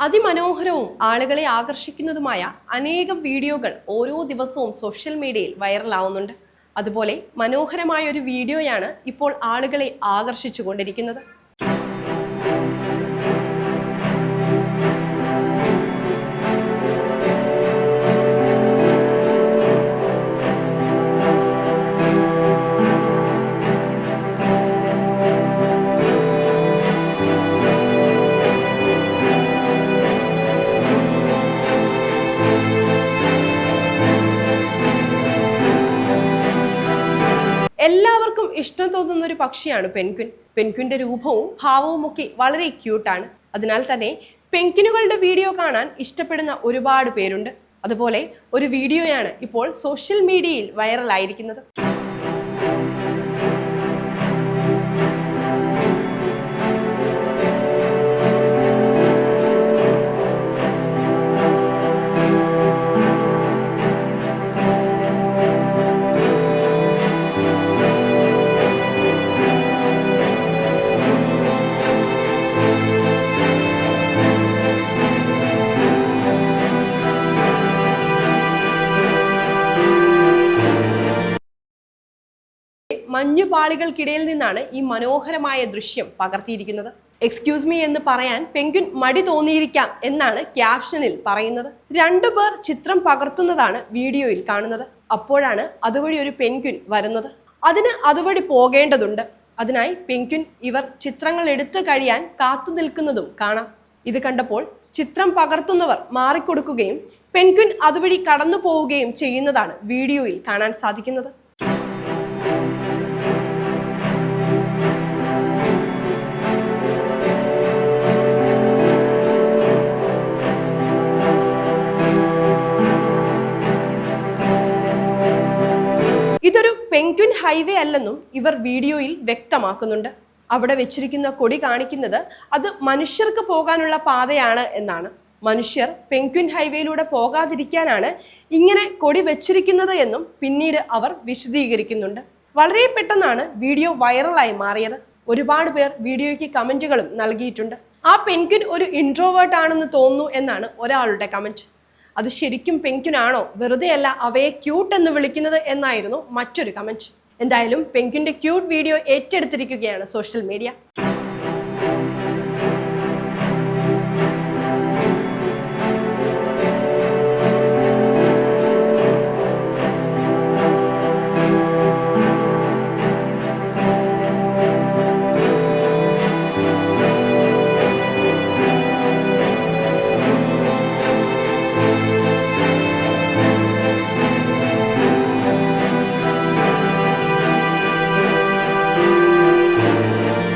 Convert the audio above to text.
അതിമനോഹരവും ആളുകളെ ആകർഷിക്കുന്നതുമായ അനേകം വീഡിയോകൾ ഓരോ ദിവസവും സോഷ്യൽ മീഡിയയിൽ വൈറലാവുന്നുണ്ട്. അതുപോലെ മനോഹരമായ ഒരു വീഡിയോയാണ് ഇപ്പോൾ ആളുകളെ ആകർഷിച്ചു എല്ലാവർക്കും ഇഷ്ടം തോന്നുന്ന ഒരു പക്ഷിയാണ് പെൻക്വിൻ പെൻക്വിന്റെ രൂപവും ഭാവവും ഒക്കെ വളരെ ക്യൂട്ടാണ് അതിനാൽ തന്നെ പെൻക്വിനുകളുടെ വീഡിയോ കാണാൻ ഇഷ്ടപ്പെടുന്ന ഒരുപാട് പേരുണ്ട്. അതുപോലെ ഒരു വീഡിയോയാണ് ഇപ്പോൾ സോഷ്യൽ മീഡിയയിൽ വൈറലായിരിക്കുന്നത് മഞ്ഞുപാളികൾക്കിടയിൽ നിന്നാണ് ഈ മനോഹരമായ ദൃശ്യം പകർത്തിയിരിക്കുന്നത്. എക്സ്ക്യൂസ് മീ എന്ന് പറയാൻ പെൻഗ്വിൻ മടി തോന്നിയിരിക്കാം എന്നാണ് ക്യാപ്ഷനിൽ പറയുന്നത്. രണ്ടു പേർ ചിത്രം പകർത്തുന്നതാണ് വീഡിയോയിൽ കാണുന്നത്. അപ്പോഴാണ് അതുവഴി ഒരു പെൻഗ്വിൻ വരുന്നത്. അതിന് അതുവഴി പോകേണ്ടതുണ്ട്. അതിനായി പെൻഗ്വിൻ ഇവർ ചിത്രങ്ങൾ എടുത്തു കഴിയാൻ കാത്തു നിൽക്കുന്നതും കാണാം. ഇത് കണ്ടപ്പോൾ ചിത്രം പകർത്തുന്നവർ മാറിക്കൊടുക്കുകയും പെൻഗ്വിൻ അതുവഴി കടന്നു പോവുകയും ചെയ്യുന്നതാണ് വീഡിയോയിൽ കാണാൻ സാധിക്കുന്നത്. പെൻഗ്വിൻ ഹൈവേ അല്ലെന്നും ഇവർ വീഡിയോയിൽ വ്യക്തമാക്കുന്നുണ്ട്. അവിടെ വെച്ചിരിക്കുന്ന കൊടി കാണിക്കുന്നത് അത് മനുഷ്യർക്ക് പോകാനുള്ള പാതയാണ് എന്നാണ്. മനുഷ്യർ പെൻഗ്വിൻ ഹൈവേയിലൂടെ പോകാതിരിക്കാനാണ് ഇങ്ങനെ കൊടി വെച്ചിരിക്കുന്നത് എന്നും പിന്നീട് അവർ വിശദീകരിക്കുന്നുണ്ട്. വളരെ പെട്ടെന്നാണ് വീഡിയോ വൈറലായി മാറിയത്. ഒരുപാട് പേർ വീഡിയോയ്ക്ക് കമന്റുകളും നൽകിയിട്ടുണ്ട്. ആ പെൻഗ്വിൻ ഒരു ഇൻട്രോവേർട്ട് ആണെന്ന് തോന്നുന്നു എന്നാണ് ഒരാളുടെ കമന്റ്. അത് ശരിക്കും പെൻക്വിനാണോ വെറുതെയല്ല അവയെ ക്യൂട്ട് എന്ന് വിളിക്കുന്നത് എന്നായിരുന്നു മറ്റൊരു കമന്റ് എന്തായാലും പെങ്കിന്റെ ക്യൂട്ട് വീഡിയോ ഏറ്റെടുത്തിരിക്കുകയാണ് സോഷ്യൽ മീഡിയ